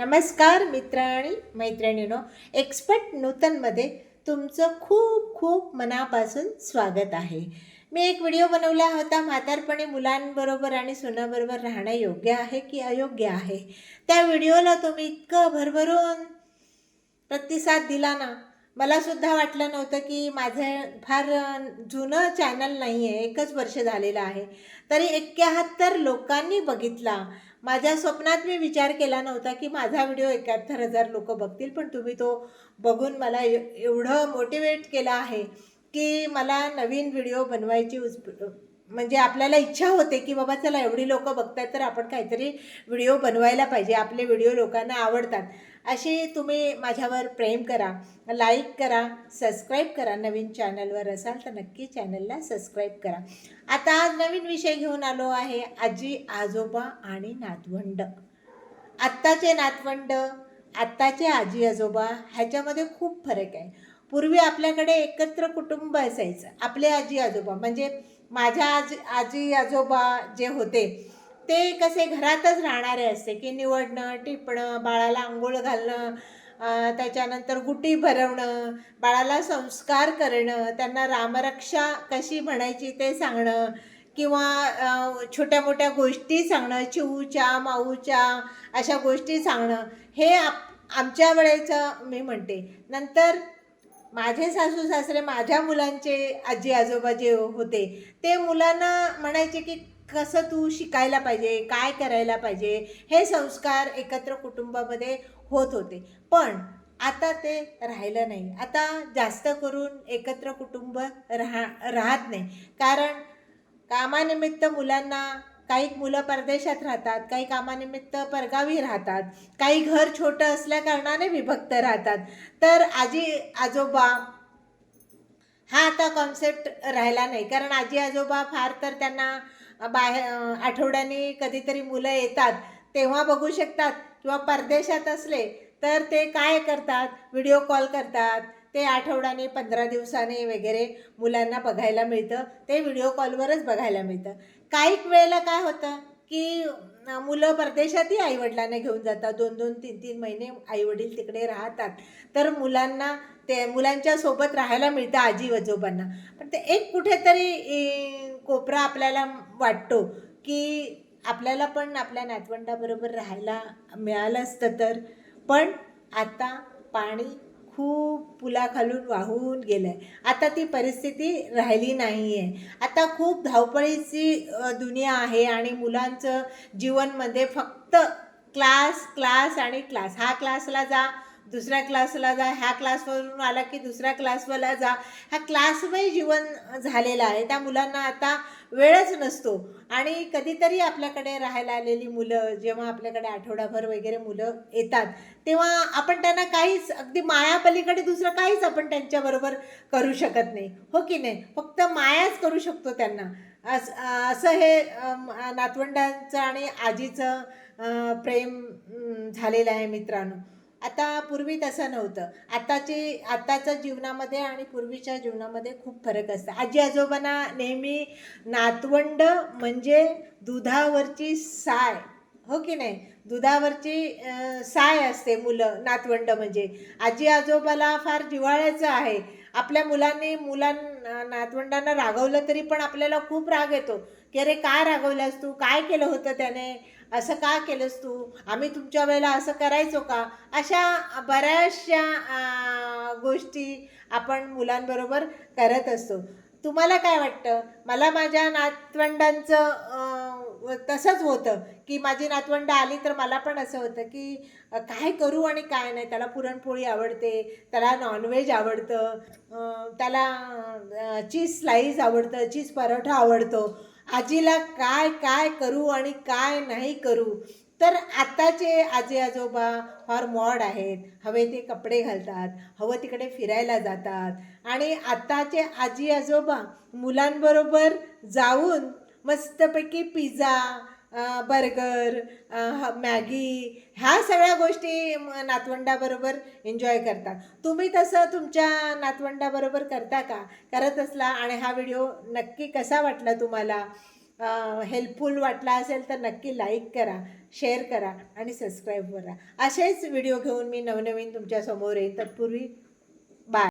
नमस्कार मित्र आणि मैत्रिणीनो एक्सपर्ट नूतनमध्ये तुमचं खूप खूप मनापासून स्वागत आहे. मी एक व्हिडिओ बनवला होता म्हातारपणी मुलांबरोबर आणि सुनाबरोबर राहणं योग्य आहे की अयोग्य आहे? त्या व्हिडिओला तुम्ही इतकं भरभरून प्रतिसाद दिला ना मला सुद्धा वाटलं नव्हतं की माझं फार जुनं चॅनल नाही आहे एकच वर्ष झालेलं आहे. तरी एक्क्याहत्तर लोकांनी बघितला. माझ्या स्वप्नात मी विचार केला नव्हता की माझा व्हिडिओ एकाहत्तर हजार लोक बघतील पण तुम्ही तो बघून मला एवढं मोटिवेट केलं आहे की मला नवीन व्हिडिओ बनवायची उच म्हणजे आपल्याला इच्छा होते की बाबा चला एवढी लोक बघतात तर आपण काहीतरी व्हिडिओ बनवायला पाहिजे. आपले व्हिडिओ लोकांना आवडतात. असे तुम्ही माझ्यावर प्रेम करा लाईक करा सबस्क्राईब करा नवीन चॅनलवर असाल तर नक्की चॅनलला सबस्क्राईब करा. आता आज नवीन विषय घेऊन आलो आहे आजी आजोबा आणि नातवंड. आत्ताचे नातवंड आत्ताचे आजी आजोबा ह्याच्यामध्ये खूप फरक आहे. पूर्वी आपल्याकडे एकत्र कुटुंब असायचं. आपले आजी आजोबा म्हणजे माझ्या आजी आजी आजोबा जे होते ते कसे घरातच राहणारे असते की निवडणं टिपणं बाळाला आंघोळ घालणं त्याच्यानंतर गुटी भरवणं बाळाला संस्कार करणं त्यांना रामरक्षा कशी म्हणायची ते सांगणं किंवा छोट्या मोठ्या गोष्टी सांगणं चिऊच्या माऊच्या अशा गोष्टी सांगणं हे आप आमच्या वेळेचं मी म्हणते. नंतर माझे सासू सासरे माझ्या मुलांचे आजी आजोबा जे होते. ते मुलांना म्हणायचे की कसं तू शिकायला पाहिजे? काय करायला पाहिजे? हे संस्कार एकत्र कुटुंबामध्ये होत होते. पण आता ते राहिलं नाही. आता जास्त करून एकत्र कुटुंब राहा राहत नाही. कारण कामानिमित्त मुलांना काही मुलं परदेशात राहतात काही कामानिमित्त परगावी राहतात काही घर छोटं असल्या कारणाने विभक्त राहतात. तर आजी आजोबा हा आता कॉन्सेप्ट राहिला नाही. कारण आजी आजोबा फार तर त्यांना बाहेर आठवड्याने कधीतरी मुलं येतात तेव्हा बघू शकतात किंवा परदेशात असले तर ते काय करतात? व्हिडिओ कॉल करतात. ते आठवड्याने पंधरा दिवसाने वगैरे मुलांना बघायला मिळतं. ते व्हिडिओ कॉलवरच बघायला मिळतं. काही वेळेला काय होतं की मुलं परदेशातही आईवडिलांना घेऊन जातात. दोन दोन तीन तीन महिने आईवडील तिकडे राहतात. तर मुलांना ते मुलांच्या सोबत राहायला मिळतं आजी आजोबांना पण ते एक कुठेतरी कोपरा आपल्याला वाटतो की आपल्याला पण आपल्या नातवंडाबरोबर राहायला मिळालं असतं तर. पण आता पाणी खूप पुलाखालून वाहून गेलं आहे आता ती परिस्थिती राहिली नाही आहे आता खूप धावपळीची दुनिया आहे आणि मुलांचं जीवनमध्ये फक्त क्लास क्लास आणि क्लास. हा क्लासला जा दुसऱ्या क्लासला जा ह्या क्लासवरून आला की दुसऱ्या क्लासवाला जा. हा क्लासमय जीवन झालेलं आहे. त्या मुलांना आता वेळच नसतो. आणि कधीतरी आपल्याकडे राहायला आलेली मुलं जेव्हा आपल्याकडे आठवडाभर वगैरे मुलं येतात तेव्हा आपण त्यांना काहीच अगदी मायापलीकडे दुसरं काहीच आपण त्यांच्याबरोबर करू शकत नाही. हो की नाही? फक्त मायाच करू शकतो त्यांना. अस असं हे नातवंडांचं आणि आजीचं प्रेम झालेलं आहे मित्रांनो. आता पूर्वी तसं नव्हतं. आताची आताच्या जीवनामध्ये आणि पूर्वीच्या जीवनामध्ये खूप फरक असतं. आजी आजोबांना नेहमी नातवंड म्हणजे दुधावरची साय हो की नाही? दुधावरची साय असते मुलं नातवंड म्हणजे. आजी आजोबाला फार जिव्हाळ्याचं आहे. आपल्या मुलांनी मुलां नातवंडांना रागवलं तरी पण आपल्याला खूप राग येतो. की अरे काय रागवल्यास तू? काय केलं होतं त्याने? असं का केलंस तू? आम्ही तुमच्या वेळेला असं करायचो का? अशा बऱ्याचशा गोष्टी आपण मुलांबरोबर करत असतो. तुम्हाला काय वाटतं? मला माझ्या नातवंडांचं तसंच होतं. की माझी नातवंड आली तर मला पण असं होतं की काय करू आणि काय नाही? त्याला पुरणपोळी आवडते त्याला नॉनव्हेज आवडतं त्याला चीज स्लाईस आवडतं चीज परोठा आवडतो. आजीला काय काय करू आणि काय नाही करू? तर आताचे आजी आजोबा फार मॉड आहेत. हवे ते कपडे घालतात हवं तिकडे फिरायला जातात. आणि आताचे आजी आजोबा मुलांबरोबर जाऊन मस्तपैकी पिझ्झा बर्गर मॅगी ह्या सगळ्या गोष्टी नातवंडाबरोबर एन्जॉय करतात तुम्ही तसं तुमच्या नातवंडाबरोबर करता का? करत असला आणि हा व्हिडिओ नक्की कसा वाटला तुम्हाला? हेल्पफुल वाटला असेल तर नक्की लाईक करा शेअर करा आणि सबस्क्राईब करा. असेच व्हिडिओ घेऊन मी नवनवीन तुमच्यासमोर येईन. तत्पूर्वी